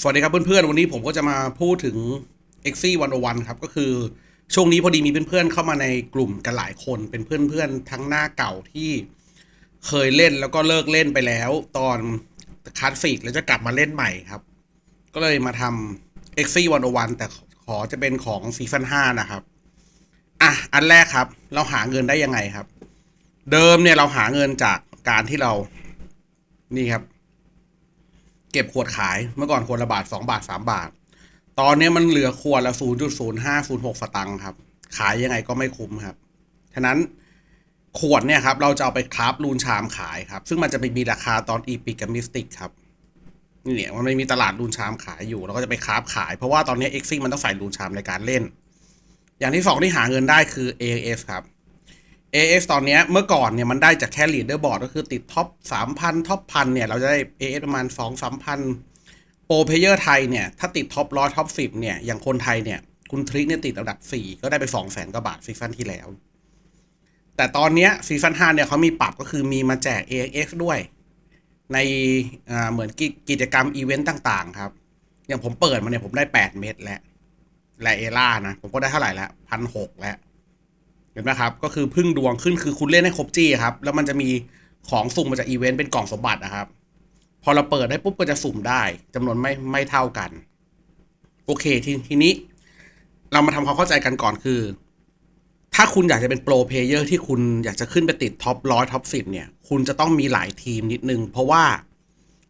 สวัสดีครับเพื่อนๆ วันนี้ผมก็จะมาพูดถึง x 1 1 1ครับ ก็คือช่วงนี้พอดีมีเพื่อนๆ เข้ามาในกลุ่มกันหลายคน เป็นเพื่อนๆ ทั้งหน้าเก่าที่เคยเล่นแล้วก็เลิกเล่นไปแล้ว ตอนคลาสสิกแล้วจะกลับมาเล่นใหม่ครับ ก็เลยมาทำ x 1 1 1แต่ขอจะเป็นของซีซั่น5นะครับ อะ อันแรกครับ เราหาเงินได้ยังไงครับ เดิมเนี่ยเราหาเงินจากการที่เรา นี่ครับ เก็บขวดขายเมื่อก่อนขวดละบาทสองบาทสามบาท ตอนนี้มันเหลือขวดละศูนย์จุดศูนย์ห้าศูนย์หกสตังค์ครับ ขายยังไงก็ไม่คุ้มครับฉะนั้นขวดเนี่ยครับเราจะเอาไปคราฟรูนชามขายครับ ซึ่งมันจะไปมีราคาตอนอีพิกกับมิสติกครับนี่เนี่ยมันไม่มีตลาดรูนชามขายอยู่เราก็จะไปคราฟขาย เพราะว่าตอนนี้เอ็กซิงมันต้องใส่รูนชามในการเล่น อย่างที่สองที่หาเงินได้คือ AS ครับ AS ตอนเนี้ยเมื่อก่อนเนี่ยมันได้จากแค่ลีดเดอร์บอร์ดก็คือติดท็อปสามพันท็อปพันเนี่ย เราจะได้ AS ประมาณสองสามพันโปรเพเยอร์ไทยเนี่ย ถ้าติดท็อปร้อยท็อปสิบเนี่ย อย่างคนไทยเนี่ย คุณทริกเนี่ยติดอันดับสี่ก็ได้ไปสองแสนกว่าบาทซีซั่นที่แล้ว แต่ตอนเนี้ยซีซั่นห้าเนี่ยเขามีปรับก็คือมีมาแจก AX ด้วย ในเหมือนกิกิจกรรมอีเวนต์ต่างๆ ครับ อย่างผมเปิดมาเนี่ยผมได้แปดเม็ดแล้วและเอล่านะผมก็ได้เท่าไหร่แล้วพันหกแล้ว เห็นไหมครับ ก็คือพึ่งดวงขึ้นคือคุณเล่นให้ครบจี้ครับ แล้วมันจะมีของสุ่มมาจากอีเวนต์เป็นกล่องสมบัตินะครับ พอเราเปิดได้ปุ๊บก็จะสุ่มได้จำนวนไม่ไม่เท่ากัน โอเคทีทีนี้ เรามาทำความเข้าใจกันก่อนคือ ถ้าคุณอยากจะเป็นโปรเพลเยอร์ที่คุณอยากจะขึ้นไปติดท็อปร้อยท็อปสิบเนี่ย คุณจะต้องมีหลายทีมนิดนึง เพราะว่า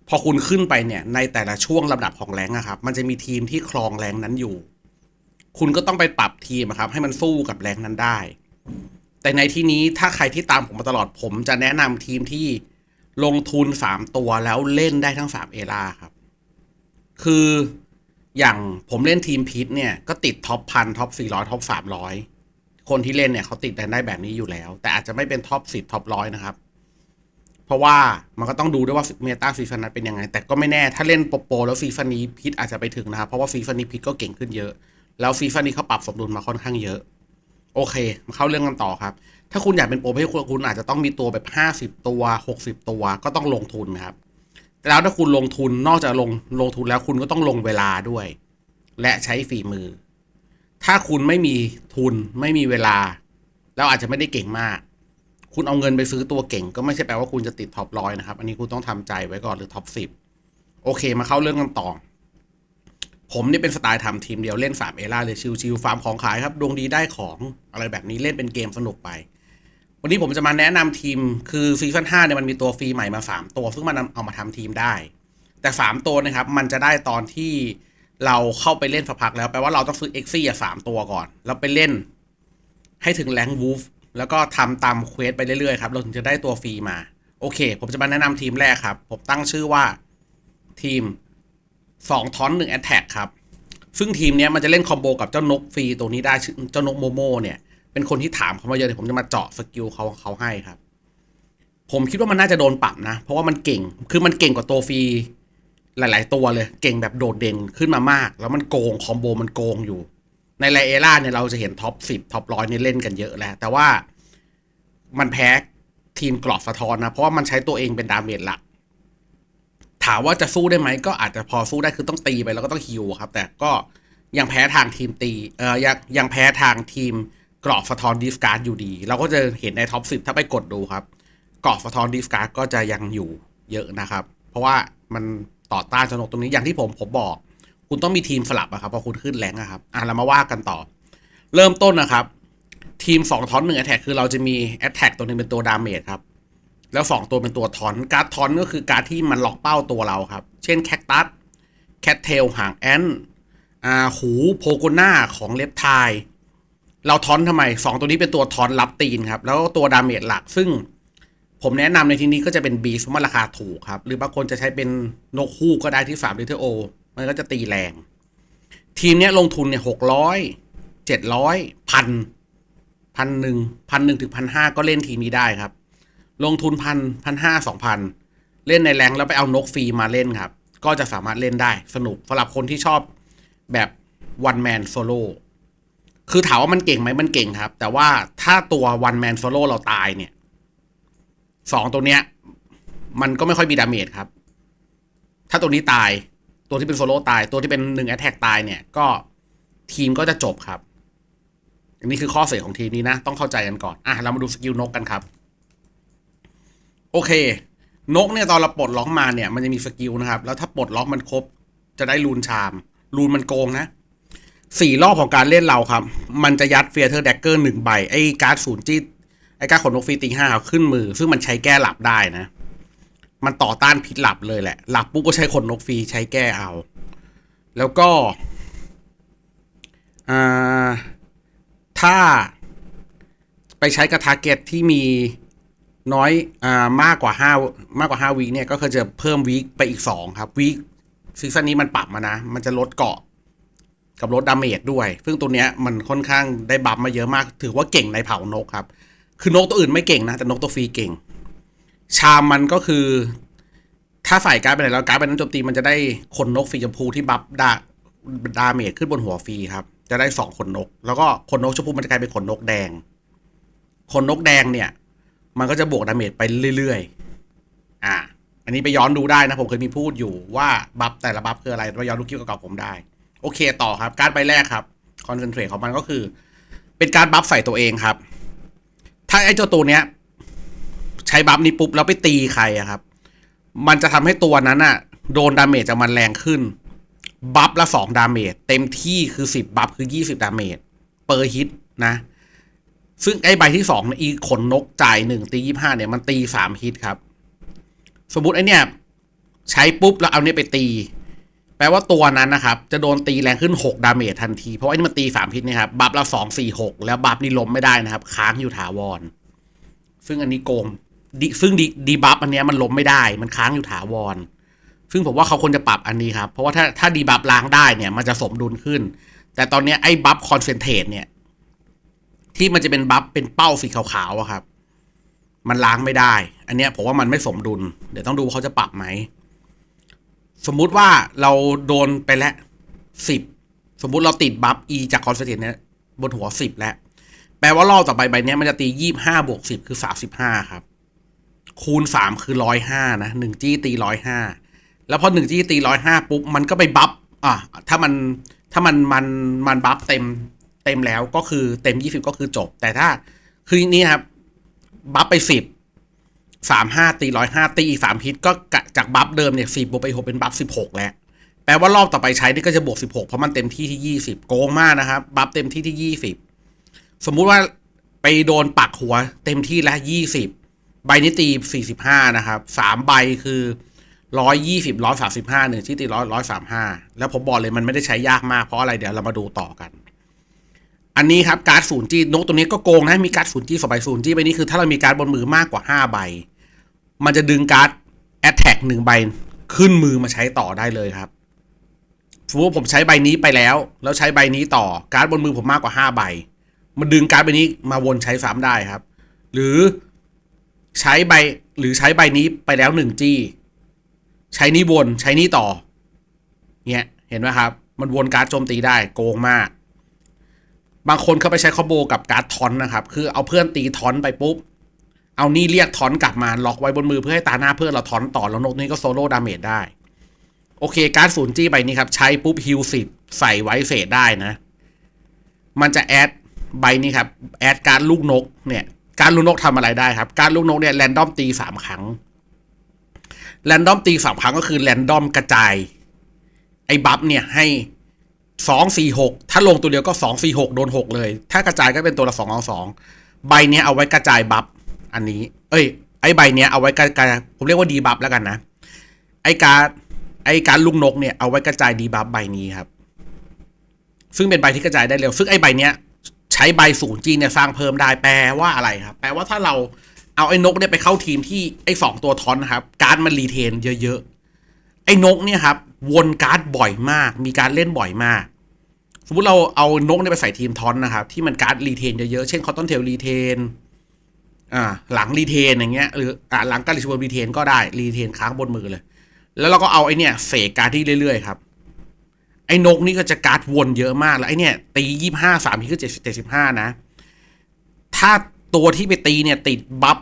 พอคุณขึ้นไปเนี่ย ในแต่ละช่วงลำดับของแรงอะครับ มันจะมีทีมที่ครองแรงนั้นอยู่ คุณก็ต้องไปปรับทีมครับ ให้มันสู้กับแรงนั้นได้ แต่ในที่นี้ถ้าใครที่ตามผมมาตลอดผมจะแนะนำทีมที่ลงทุนสามตัวแล้วเล่นได้ทั้งสามเอลาครับ คืออย่างผมเล่นทีมพีทเนี่ย ก็ติดท็อปพันท็อปสี่ร้อยท็อปสามร้อยคนที่เล่นเนี่ยเขาติดได้แบบนี้อยู่แล้ว แต่อาจจะไม่เป็นท็อปสิบท็อปร้อยนะครับ เพราะว่ามันก็ต้องดูด้วยว่าเมตาซีซันนั้นเป็นยังไง แต่ก็ไม่แน่ถ้าเล่นโปรโปแล้วซีซันนี้พีทอาจจะไปถึงนะครับ เพราะว่าซีซันนี้พีทก็เก่งขึ้นเยอะ แล้วซีซันนี้เขาปรับสมดุลมาค่อนข้างเยอะ โอเค มาเข้าเรื่องกันต่อครับ ถ้าคุณอยากเป็นโปรเพศคุณอาจจะต้องมีตัวแบบห้าสิบตัวหกสิบตัวก็ต้องลงทุนครับแต่แล้วถ้าคุณลงทุนนอกจากลงลงทุนแล้วคุณก็ต้องลงเวลาด้วย และใช้ฝีมือ ถ้าคุณไม่มีทุนไม่มีเวลา แล้วอาจจะไม่ได้เก่งมาก คุณเอาเงินไปซื้อตัวเก่ง ก็ไม่ใช่แปลว่าคุณจะติดท็อปร้อยนะครับ อันนี้คุณต้องทำใจไว้ก่อนหรือท็อปสิบโอเค มาเข้าเรื่องกันต่อ ผมนี่เป็นสไตล์ทำทีมเดียวเล่น 3 เอล่าเลยชิวๆฟาร์มของขายครับดวงดีได้ของอะไรแบบนี้เล่นเป็นเกมสนุกไป วันนี้ผมจะมาแนะนำทีมคือซีซั่น5เนี่ยมันมีตัวฟรีใหม่มา 3 ตัว ซึ่งมันเอามาทำทีมได้ แต่ 3 ตัวนะครับมันจะได้ตอนที่เราเข้าไปเล่นสักพักแล้วแปลว่าเราต้องซื้อเอ็กซี่อะสามตัวก่อน แล้วไปเล่นให้ถึงแรงวูฟแล้วก็ทำตามเควสไปเรื่อยๆครับ เราถึงจะได้ตัวฟรีมา โอเค ผมจะมาแนะนำทีมแรกครับ ผมตั้งชื่อว่าทีม สองทอนหนึ่งแอตแทกครับ ซึ่งทีมเนี้ยมันจะเล่นคอมโบกับเจ้านกฟรีตัวนี้ได้ชื่อเจ้านกโมโมเนี่ย เป็นคนที่ถามเขามาเยอะเดี๋ยวผมจะมาเจาะสกิลเขาเขาให้ครับ ผมคิดว่ามันน่าจะโดนปรับนะ เพราะว่ามันเก่งคือมันเก่งกว่าตัวฟรีหลาย ๆ ตัวเลย เก่งแบบโดดเด่นขึ้นมามาก แล้วมันโกงคอมโบมันโกงอยู่ ในไลเอล่าเนี่ยเราจะเห็นท็อปสิบท็อปร้อยนี่เล่นกันเยอะแล้ว แต่ว่ามันแพ้ทีมกรอบสะท้อนนะ เพราะว่ามันใช้ตัวเองเป็นดาเมจหลัก ถามว่าจะสู้ได้ไหมก็อาจจะพอสู้ได้คือต้องตีไปแล้วก็ต้องฮิวครับ แต่ก็ยังแพ้ทางทีมตีเออยังยังแพ้ทางทีมกรอบสะท้อนดิสการ์ดอยู่ดี เราก็จะเห็นในท็อปสิบถ้าไปกดดูครับกรอบสะท้อนดิสการ์ดก็จะยังอยู่เยอะนะครับ เพราะว่ามันต่อต้านจนกตรงนี้อย่างที่ผมผมบอก คุณต้องมีทีมสลับอะครับพอคุณขึ้นแรงอะครับอะเรามาว่ากันต่อ เริ่มต้นนะครับ ทีมสองทอนหนึ่งแอตแทกคือเราจะมีแอตแทกตัวหนึงเป็นตัวดาเมจครับ แล้วสองตัวเป็นตัวทอนการ์ดทอนก็คือการดที่มันล็อกเป้าตัวเราครับ เช่นแคคตัสแคทเทลหางแอนอ่าหูโพโกน่าของเลปไทายเราทอนทำไมสองตัวนี้เป็นตัวทอนรับตีนครับ แล้วตัวดาเมจหลักซึ่ง ผมแนะนำในที่นี้ก็จะเป็นบีสเพราะมันราคาถูกครับ หรือบางคนจะใช้เป็นนกฮูกก็ได้ที่สามลิตรโอ มันก็จะตีแรง ทีมนี้ลงทุนเนี่ยหกร้อยเจ็ดร้อยพันพันหนึ่งพันหนึ่งถึงพันห้าก็เล่นทีมนี้ได้ครับ ลงทุนพันพันห้าสองพันเล่นในแรงแล้วไปเอานกฟรีมาเล่นครับ ก็จะสามารถเล่นได้สนุกสำหรับคนที่ชอบแบบวันแมนโซโล่คือถามว่ามันเก่งไหมมันเก่งครับ แต่ว่าถ้าตัววันแมนโซโล่เราตายเนี่ยสองตัวเนี้ย มันก็ไม่ค่อยมีดาเมจครับ ถ้าตัวนี้ตาย ตัวที่เป็นโซโล่ตาย ตัวที่เป็นหนึ่งแอตแทกตายเนี่ย ก็ทีมก็จะจบครับ อันนี้คือข้อเสียของทีมนี้นะ ต้องเข้าใจกันก่อน อะ เรามาดูสกิลนกกันครับ โอเค นกเนี่ยตอนเราปลดล็อกมาเนี่ย มันจะมีสกิลนะครับ แล้วถ้าปลดล็อกมันครบ จะได้รูนชามรูนมันโกงนะสี่รอบของการเล่นเราครับ มันจะยัดเฟียเธอร์แดกเกอร์หนึ่งใบ ไอ้การ์ดศูนย์จี้ไอ้การ์ดขนนกฟรีตีห้าขึ้นมือ ซึ่งมันใช้แก้หลับได้นะ มันต่อต้านพิษหลับเลยแหละ หลับปุ๊บก็ใช้ขนนกฟรีใช้แก้เอา แล้วก็อ่าถ้าไปใช้กระทาเก็ตที่มี น้อยอ่ามากกว่าห้ามากกว่าห้าวีคเนี่ยก็คือจะเพิ่มวีคไปอีกสองครับวีคซีซั่นนี้มันปรับมานะ มันจะลดเกาะกับลดดาเมจด้วย ซึ่งตัวเนี้ยมันค่อนข้างได้บัฟมาเยอะมาก ถือว่าเก่งในเผ่านกครับ คือนกตัวอื่นไม่เก่งนะ แต่นกตัวฟรีเก่ง ชามมันก็คือ ถ้าใส่การ์ดไปไหนแล้วการ์ดไปนั้นโจมตีมันจะได้ขนนกฟรีชมพูที่บัฟดาดาเมจขึ้นบนหัวฟรีครับ จะได้สองขนนก แล้วก็ขนนกชมพูมันจะกลายเป็นขนนกแดง ขนนกแดงเนี่ย มันก็จะบวกดาเมจไปเรื่อยๆ อ่า อันนี้ไปย้อนดูได้นะ ผมเคยมีพูดอยู่ว่าบัฟแต่ละบัฟคืออะไรไปย้อนดูคลิปเก่าๆผมได้ โอเคต่อครับ การ์ดใบแรกครับคอนเซนเทรตของมันก็คือ เป็นการบัฟใส่ตัวเองครับ ถ้าไอ้เจ้าตัวเนี้ย ใช้บัฟนี้ปุ๊บแล้วไปตีใครอะครับ มันจะทำให้ตัวนั้นอะโดนดาเมจจากมันแรงขึ้น บัฟละสองดาเมจเต็มที่คือสิบบัฟคือยี่สิบดาเมจเปอร์ฮิตนะ ซึ่งไอ้ใบที่สองเนี่ยอีขนนกจ่ายหนึ่งตียี่ห้าเนี่ยมันตีสามฮิตครับ สมมติไอ้เนี่ย ใช้ปุ๊บแล้วเอาเนี่ยไปตี แปลว่าตัวนั้นนะครับ จะโดนตีแรงขึ้น 6 ดาเมจทันที เพราะไอ้นี่มันตี3พิษเนะครับ บัฟละ2 4 6แล้วบัฟนี่ล้มไม่ได้นะครับ ค้างอยู่ถาวร ซึ่งอันนี้โกงดิซึ่งดีดีบัฟอันเนี้ยมันล้มไม่ได้ มันค้างอยู่ถาวร ซึ่งผมว่าเขาควรจะปรับอันนี้ครับ เพราะว่าถ้าถ้าดีบัฟล้างได้เนี่ย มันจะสมดุลขึ้น แต่ตอนนี้ไอ้บัฟคอนเซนเทรตเนี่ย ที่มันจะเป็นบัฟเป็นเป้าสีขาวๆอะครับ มันล้างไม่ได้ อันเนี้ยผมว่ามันไม่สมดุล เดี๋ยวต้องดูว่าเขาจะปรับไหม สมมุติว่าเราโดนไปแล้วสิบสมมุติเราติดบัฟ e จากคอนเซนเทรตเนี่ยบนหัวสิบแล้ว แปลว่ารอบต่อไปใบเนี้ยมันจะตียี่ห้าบวกสิบคือสาสิบห้าครับ คูณสามคือร้อยห้านะหนึ่งจี้ตีร้อยห้าแล้วพอหนึ่งจี้ตีร้อยห้าปุ๊บ มันก็ไปบัฟอะถ้ามันถ้ามันมันมันบัฟเต็ม เต็มแล้วก็คือเต็มยี่สิบก็คือจบ แต่ถ้าคือนี่ครับ บัฟไปสิบสามห้าตีร้อยห้าตีอีกสามฮิตก็จากบัฟเดิมเนี่ยสิบบวกไปหกเป็นบัฟสิบหกแล้ว แปลว่ารอบต่อไปใช้นี่ก็จะบวกสิบหกเพราะมันเต็มที่ที่ยี่สิบโกงมากนะครับ บัฟเต็มที่ที่ยี่สิบสมมุติว่าไปโดนปักหัวเต็มที่แล้วยี่สิบใบนี้ตีสี่สิบห้านะครับสามใบคือร้อยยี่สิบร้อยสามสิบห้าหนึ่งที่ตีร้อยร้อยสามห้าแล้วผมบอกเลยมันไม่ได้ใช้ยากมากเพราะอะไรเดี๋ยวเรามาดูต่อกัน อันนี้ครับการ์ดศูนย์จีนกตัวนี้ก็โกงนะมีการ์ดศูนย์จีสองใบศูนย์จีใบนี้คือถ้าเรามีการ์ดบนมือมากกว่าห้าใบ มันจะดึงการ์ดแอตแทกหนึ่งใบขึ้นมือมาใช้ต่อได้เลยครับสมมติว่าผมใช้ใบนี้ไปแล้ว แล้วใช้ใบนี้ต่อการ์ดบนมือผมมากกว่าห้าใบ มันดึงการ์ดใบนี้มาวนใช้ซ้ำได้ครับ หรือใช้ใบหรือใช้ใบนี้ไปแล้วหนึ่งจี้ใช้นี้วนใช้นี้ต่อเนี่ยเห็นไหมครับ มันวนการ์ดโจมตีได้โกงมาก บางคนเขาไปใช้คอโบกับการ์ดทอนนะครับ คือเอาเพื่อนตีทอนไปปุ๊บ เอานี่เรียกทอนกลับมาล็อกไว้บนมือเพื่อให้ตาหน้าเพื่อนเราทอนต่อแล้วนกนี้ก็โซโล่ดาเมจได้ โอเค การ์ดศูนย์จี้ใบนี้ครับ ใช้ปุ๊บฮิลสิบใส่ไว้เฟสได้นะ มันจะแอดใบนี้ครับแอดการ์ดลูกนกเนี่ยการลูกนกทำอะไรได้ครับ การลูกนกเนี่ยแรนดอมตีสามครั้ง แรนดอมตีสามครั้งก็คือแรนดอมกระจาย ไอ้บัฟเนี่ยให้ สองสี่หกถ้าลงตัวเดียวก็สองสี่หกโดนหกเลย ถ้ากระจายก็เป็นตัวละสองเอาสองใบเนี้ยเอาไว้กระจายบัฟอันนี้ เอ้ย ไอ้ใบเนี้ยเอาไว้กระจายผมเรียกว่าดีบัฟแล้วกันนะ ไอ้การไอ้การลูกนกเนี่ยเอาไว้กระจายดีบัฟใบนี้ครับ ซึ่งเป็นใบที่กระจายได้เร็ว ซึ่งไอ้ใบเนี้ยใช้ใบศูนย์จีเนี่ยสร้างเพิ่มได้แปลว่าอะไรครับ แปลว่าถ้าเราเอาไอ้นกเนี่ยไปเข้าทีมที่ไอ้สองตัวทอนนะครับ การมันรีเทนเยอะๆไอ้นกเนี่ยครับ วนการ์ดบ่อยมาก มีการเล่นบ่อยมาก สมมติเราเอานกไปใส่ทีมทอนนะครับ ที่มันการ์ดรีเทนเยอะๆ เช่นคอตตอนเทลรีเทนอ่าหลังรีเทนอย่างเงี้ยหรืออ่าหลังการรีชิวรีเทนก็ได้รีเทนค้างบนมือเลย แล้วเราก็เอาไอ้เนี่ยเสกการ์ดที่เรื่อยๆครับไอ้นกนี่ก็จะการ์ดวนเยอะมากแล้วไอ้เนี่ยตียี่ห้าสามทีก็เจ็ดเจ็ดสิบห้านะ ถ้าตัวที่ไปตีเนี่ยติดบัฟ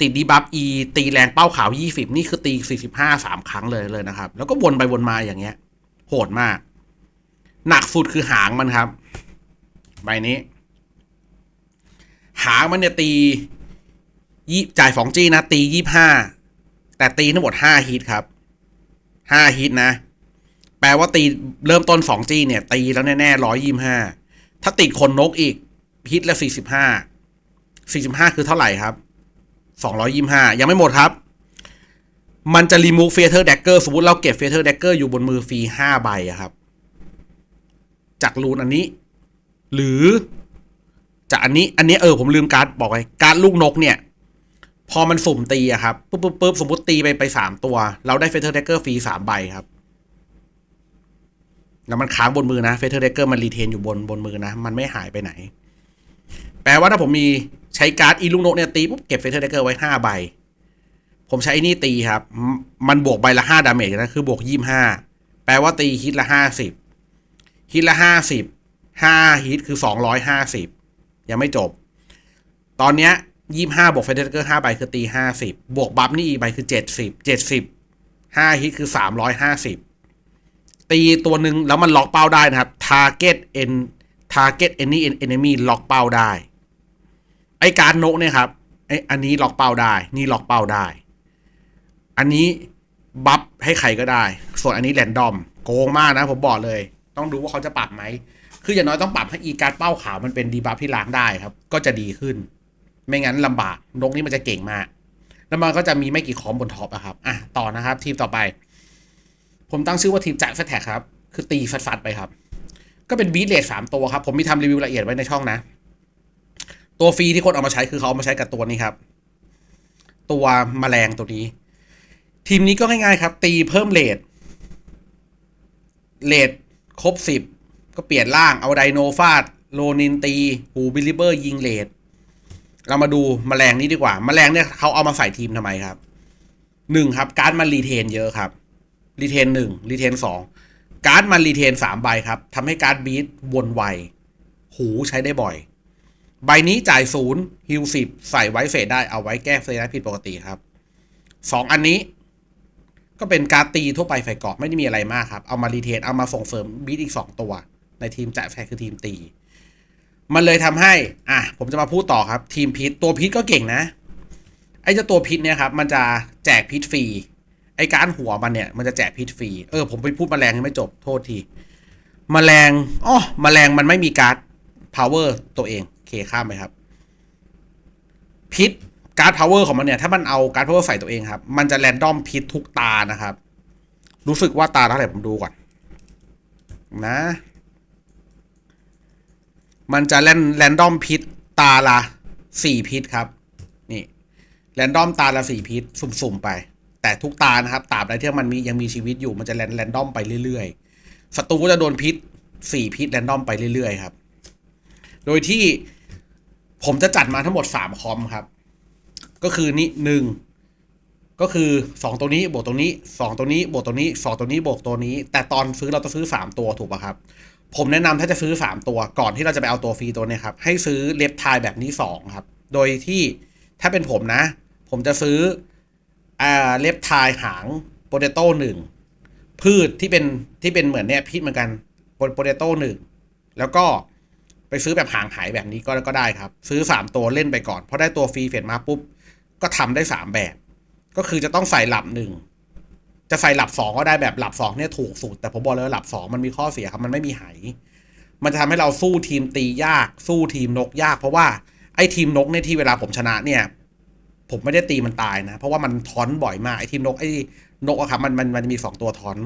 ติดดีบัฟอีตีแรงเป้าขาวยี่สิบนี่คือตีสี่สิบห้าสามครั้งเลยเลยนะครับ แล้วก็วนไปวนมาอย่างเงี้ย โหดมาก หนักสุดคือหางมันครับ ใบนี้ หางมันเนี่ยตียี่จ่ายสองจี้นะ ตียี่ห้าแต่ตีทั้งหมดห้าฮิตครับห้าฮิตนะ แปลว่าตีเริ่มต้นสองจี้เนี่ย ตีแล้วแน่ๆร้อยยี่ห้าถ้าติดคนนกอีกฮิตละสี่สิบห้าสี่สิบห้าคือเท่าไหร่ครับ สองร้อยยี่ห้ายังไม่หมดครับ มันจะรีมูฟเฟเธอร์แดกเกอร์สมมติเราเก็บเฟเธอร์แดกเกอร์อยู่บนมือฟรีห้าใบอะครับ จากรูนอันนี้ หรือจากอันนี้อันนี้เออผมลืมการ์ดบอกไปการ์ดลูกนกเนี่ย พอมันสุ่มตีอะครับปุ๊บปุ๊บปุ๊บสมมติตีไปไปสามตัว เราได้เฟเธอร์แดกเกอร์ฟรีสามใบครับแล้วมันค้างบนมือนะเฟเธอร์เดเกอร์มันรีเทนอยู่บนบนมือนะ มันไม่หายไปไหน แปลว่าถ้าผมมี ใช้การ์ดอีลูกนกเนี่ยตีปุ๊บเก็บเฟเธอร์เดเกอร์ไว้ห้าใบ ผมใช้ไอ้นี่ตีครับ มันบวกใบละห้าดาเมจนะ คือบวกยี่ห้าแปลว่าตีฮิตละห้าสิบฮิตละห้าสิบห้าฮิตคือสองร้อยห้าสิบยังไม่จบ ตอนเนี้ยยี่ห้าบวกเฟเธอร์เดเกอร์ห้าใบคือตีห้าสิบบวกบัฟนี่อีกใบคือเจ็ดสิบเจ็ดสิบห้าฮิตคือสามร้อยห้าสิบตีตัวหนึ่งแล้วมันล็อกเป้าได้นะครับ target en target any enemy ล็อกเป้าได้ ไอการนกเนี่ยครับไออันนี้ล็อกเป้าได้ นี่ล็อกเป้าได้ อันนี้บัฟให้ใครก็ได้ ส่วนอันนี้แรนดอมโกงมากนะ ผมบอกเลย ต้องดูว่าเขาจะปรับไหม คืออย่างน้อยต้องปรับให้อีการเป้าขาวมันเป็นดีบัฟที่ล้างได้ครับ ก็จะดีขึ้น ไม่งั้นลำบาก นกนี่มันจะเก่งมาก แล้วมันก็จะมีไม่กี่คอมบนท็อปอะครับ อะ ต่อนะครับ ทีมต่อไป ผมตั้งชื่อว่าทีมจ่ายแฟตแท็กครับ คือตีฟัดๆไปครับ ก็เป็นบีทเลทสามตัวครับ ผมมีทำรีวิวละเอียดไว้ในช่องนะ ตัวฟรีที่คนเอามาใช้คือเขาเอามาใช้กับตัวนี้ครับ ตัวแมลงตัวนี้ ทีมนี้ก็ง่ายๆครับ ตีเพิ่มเลทเลทครบสิบก็เปลี่ยนร่างเอาไดโนฟาดโลนินตี หูบิลิเบอร์ ยิงเลทเรามาดูแมลงนี้ดีกว่าแมลงเนี่ยเขาเอามาใส่ทีมทำไมครับหนึ่งครับ การดมันรีเทนเยอะครับ รีเทนหนึ่งรีเทนสองการ์ดมันรีเทนสามใบครับทำให้การ์ดบีทวนไว หูใช้ได้บ่อย ใบนี้จ่ายศูนย์ฮิลสิบใส่ไว้เฟสได้เอาไว้แก้เฟสได้ผิดปกติครับสองอันนี้ ก็เป็นการตีทั่วไปไฟเกาะไม่ได้มีอะไรมากครับ เอามารีเทนเอามาส่งเสริมบีทอีกสองตัว ในทีมจ่ายแฟคือทีมตี มันเลยทำให้ อะ ผมจะมาพูดต่อครับ ทีมพิษตัวพิษก็เก่งนะ ไอ้เจ้าตัวพิษเนี่ยครับ มันจะแจกพิษฟรีไอการหัวมันเนี่ยมันจะแจกพิษฟรีเออผมไปพูดมแมลงยังไม่จบโทษทีมแมลงอ๋อมแมลงมันไม่มีการ์ด power ตัวเอง เคข้ามไปครับ พิษการ์ด power ของมันเนี่ย ถ้ามันเอาการ์ด power ใส่ตัวเองครับ มันจะแรนดอมพิษทุกตานะครับ รู้สึกว่าตาเท่าไหร่ผมดูก่อน นะ มันจะแรนแรนดอมพิษตาละสี่พิษครับ นี่ แรนดอมตาละสี่พิษ สุ่มๆไป แต่ทุกตานะครับตราบใดที่มันมียังมีชีวิตอยู่มันจะแรนแรนดอมไปเรื่อยๆศัตรูก็จะโดนพิษสี่พิษแรนดอมไปเรื่อยๆครับ โดยที่ ผมจะจัดมาทั้งหมดสามคอมครับ ก็คือนี่หนึ่งก็คือสองตัวนี้บวกตัวนี้สองตัวนี้บวกตัวนี้สองตัวนี้บวกตัวนี้ แต่ตอนซื้อเราจะซื้อสามตัวถูกป่ะครับ ผมแนะนำถ้าจะซื้อสามตัวก่อนที่เราจะไปเอาตัวฟรีตัวนี้ครับ ให้ซื้อเล็บทายแบบนี้สองครับ โดยที่ถ้าเป็นผมนะ ผมจะซื้อเล็บทายหางโปเตโต้หนึ่งพืชที่เป็นที่เป็นเหมือนเนี่ยพิษเหมือนกันโปเตโต้หนึ่งแล้วก็ ไปซื้อแบบหางหายแบบนี้ก็ก็ได้ครับ ซื้อสามตัวเล่นไปก่อนเพราะได้ตัวฟรีเฟดมาปุ๊บ ก็ทำได้สามแบบ ก็คือจะต้องใส่หลับหนึ่งจะใส่หลับสองก็ได้แบบหลับสองเนี่ยถูกสุดแต่ผมบอกเลยว่าหลับสองมันมีข้อเสียครับมันไม่มีไหมันจะทำให้เราสู้ทีมตียาก สู้ทีมนกยาก เพราะว่าไอ้ทีมนกเนี่ยที่เวลาผมชนะเนี่ย ผมไม่ได้ตีมันตายนะ เพราะว่ามันทอนบ่อยมากไอ้ทีมนกไอ้นกอะครับมันมันมันมีสองตัวทอน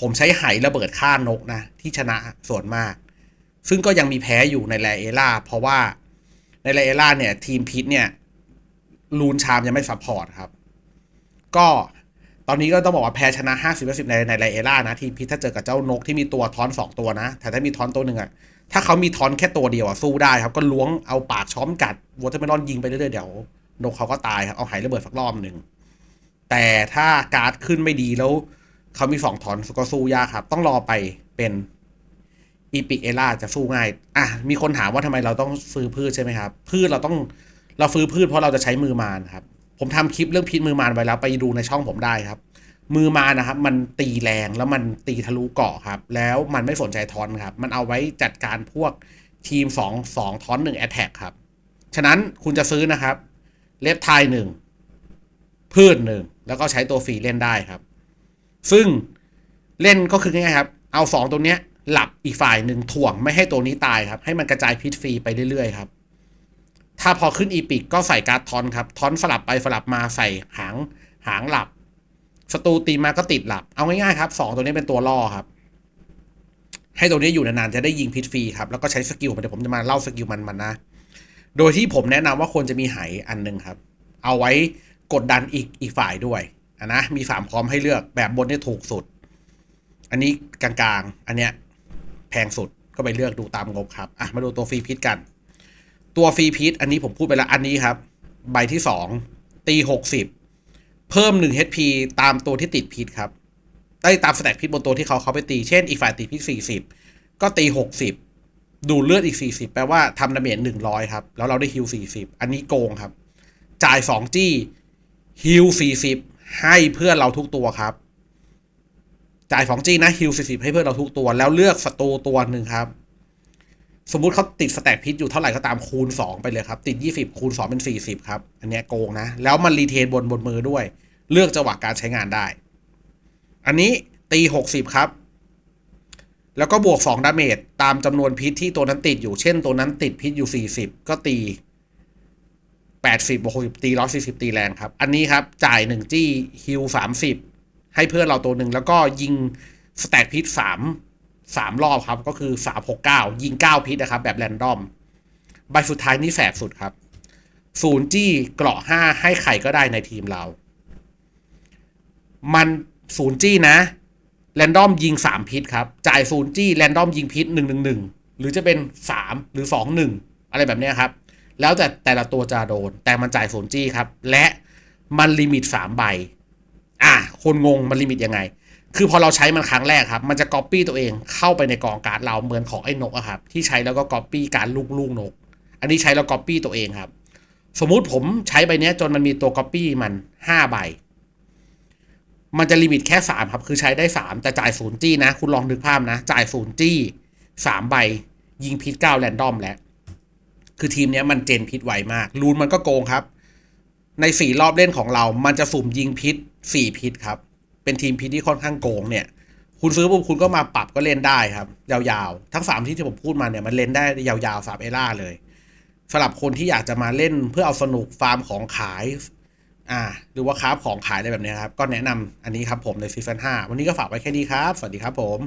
ผมใช้ไหระเบิดฆ่านกนะ ที่ชนะส่วนมาก ซึ่งก็ยังมีแพ้อยู่ในแรเอล่าเพราะว่าในแรเอล่าเนี่ยทีมพิษเนี่ยลูนชามยังไม่ซัพพอร์ตครับ ก็ตอนนี้ก็ต้องบอกว่าแพ้ชนะ 50-10ในในไลเอล่านะทีมพิษถ้าเจอกับเจ้านกที่มีตัวทอนสองตัวนะ แต่ถ้ามีทอนตัวหนึ่งอะถ้าเขามีทอนแค่ตัวเดียวอะสู้ได้ครับ ก็ล้วงเอาปากช้อมกัดวอเตอร์เมลอนยิงไปเรื่อยๆเดี๋ยวนกเขาก็ตายครับ เอาไหระเบิดสักรอบหนึ่ง แต่ถ้าการ์ดขึ้นไม่ดีแล้ว เขามีสองทอนก็สู้ยากครับ ต้องรอไปเป็น อีพิเอล่าจะสู้ง่าย อะ มีคนถามว่าทำไมเราต้องซื้อพืชใช่ไหมครับ พืชเราต้องเราซื้อพืชเพราะเราจะใช้มือมารครับ ผมทำคลิปเรื่องพิษมือมารไว้แล้วไปดูในช่องผมได้ครับ มือมานะครับ มันตีแรงแล้วมันตีทะลุเกาะครับ แล้วมันไม่สนใจทอนครับ มันเอาไว้จัดการพวกทีมสองสองทอนหนึ่งแอตแทกครับ ฉะนั้นคุณจะซื้อนะครับ เลฟไทยหนึ่งพืชหนึ่งแล้วก็ใช้ตัวฟรีเล่นได้ครับ ซึ่งเล่นก็คือง่ายๆครับ เอาสองตัวเนี้ย หลับอีกฝ่ายหนึ่งถ่วงไม่ให้ตัวนี้ตายครับ ให้มันกระจายพิษฟรีไปเรื่อยๆครับ ถ้าพอขึ้นอีพิกก็ใส่การ์ดทอนครับ ทอนสลับไปสลับมาใส่หางหางหลับศัตรูตีมาก็ติดหลับ เอาง่ายๆครับสองตัวนี้เป็นตัวล่อครับ ให้ตัวนี้อยู่นานๆจะได้ยิงพิษฟรีครับ แล้วก็ใช้สกิลเดี๋ยวผมจะมาเล่าสกิลมันมันๆนะ โดยที่ผมแนะนำว่าควรจะมีไหอันหนึ่งครับ เอาไว้กดดันอีกอีกฝ่ายด้วยอะนะ มีสามพร้อมให้เลือกแบบบนนี่ถูกสุด อันนี้กลางๆ อันเนี้ย แพงสุดก็ไปเลือกดูตามงบครับอะมาดูตัวฟรีพิษกัน ตัวฟรีพิษอันนี้ผมพูดไปแล้วอันนี้ครับ ใบที่สองตีหกสิบเพิ่มหนึ่ง HP ตามตัวที่ติดพิษครับได้ตามสแต็กพิษบนตัวที่เขาเขาไปตี เช่นอีกฝ่ายติดพิษสี่สิบก็ตีหกสิบดูเลือดอีกสี่สิบแปลว่าทำดาเมจหนึ่งร้อยครับ แล้วเราได้ฮิลสี่สิบอันนี้โกงครับ จ่ายสองจี้ฮิลสี่สิบให้เพื่อนเราทุกตัวครับ จ่ายสองจี้นะฮิลสี่สิบให้เพื่อนเราทุกตัว แล้วเลือกศัตรูตัวหนึ่งครับ สมมุติเขาติดสแต็กพิษอยู่เท่าไหร่ก็ตามคูณ 2 ไปเลยครับ ติด 20 คูณ 2 เป็น 40 ครับ อันนี้โกงนะ แล้วมันรีเทนบนบนมือด้วย เลือกจังหวะการใช้งานได้ อันนี้ตี 60 ครับ แล้วก็บวก2ดาเมจตามจำนวนพิษที่ตัวนั้นติดอยู่ เช่น ตัวนั้นติดพิษอยู่ 40 ก็ตี80บวก60ตี140 ตีแรงครับ อันนี้ครับจ่าย1จี้ฮิล30 ให้เพื่อนเราตัวหนึ่งแล้วก็ยิงสแต็กพิษ3สามรอบครับ ก็คือสามหกเก้ายิงเก้าพิษนะครับ แบบแรนดอม ใบสุดท้ายนี่แสบสุดครับศูนย์จี้เกราะห้าให้ใครก็ได้ในทีมเรา มันศูนย์จี้นะแรนดอมยิงสามพิษครับ จ่ายศูนย์จี้แรนดอมยิงพิษหนึ่งหนึ่งหนึ่งหรือจะเป็นสามหรือสองหนึ่งอะไรแบบนี้ครับ แล้วแต่แต่ละตัวจะโดน แต่มันจ่ายศูนย์จี้ครับ และมันลิมิตสามใบ อะคนงงมันลิมิตยังไง คือพอเราใช้มันครั้งแรกครับ มันจะก๊อปปี้ตัวเองเข้าไปในกองการ์ดเราเหมือนของไอ้นกอะครับ ที่ใช้แล้วก็ก๊อปปี้การลูกลูกนก อันนี้ใช้แล้วก๊อปปี้ตัวเองครับ สมมุติผมใช้ใบเนี้ยจนมันมีตัวก๊อปปี้มันห้าใบ มันจะลิมิตแค่สามครับ คือใช้ได้สามแต่จ่ายศูนย์จี้นะ คุณลองนึกภาพนะ จ่ายศูนย์จี้สามใบ ยิงพิษเก้าแรนดอมแล้ว คือทีมเนี้ยมันเจนพิษไวมาก รูนมันก็โกงครับ ในสี่รอบเล่นของเรา มันจะสุ่มยิงพิษสี่พิษครับ เป็นทีมพิษที่ค่อนข้างโกงเนี่ย คุณซื้อปุ๊บคุณก็มาปรับก็เล่นได้ครับ ยาวๆ ทั้งสามที่ที่ผมพูดมาเนี่ยมันเล่นได้ยาวๆสามเอล่าเลยสำหรับคนที่อยากจะมาเล่นเพื่อเอาสนุกฟาร์มของขาย อ่า หรือว่าคราฟของขายอะไรแบบนี้ครับ ก็แนะนำอันนี้ครับผมในซีซั่น5วันนี้ก็ฝากไว้แค่นี้ครับ สวัสดีครับผม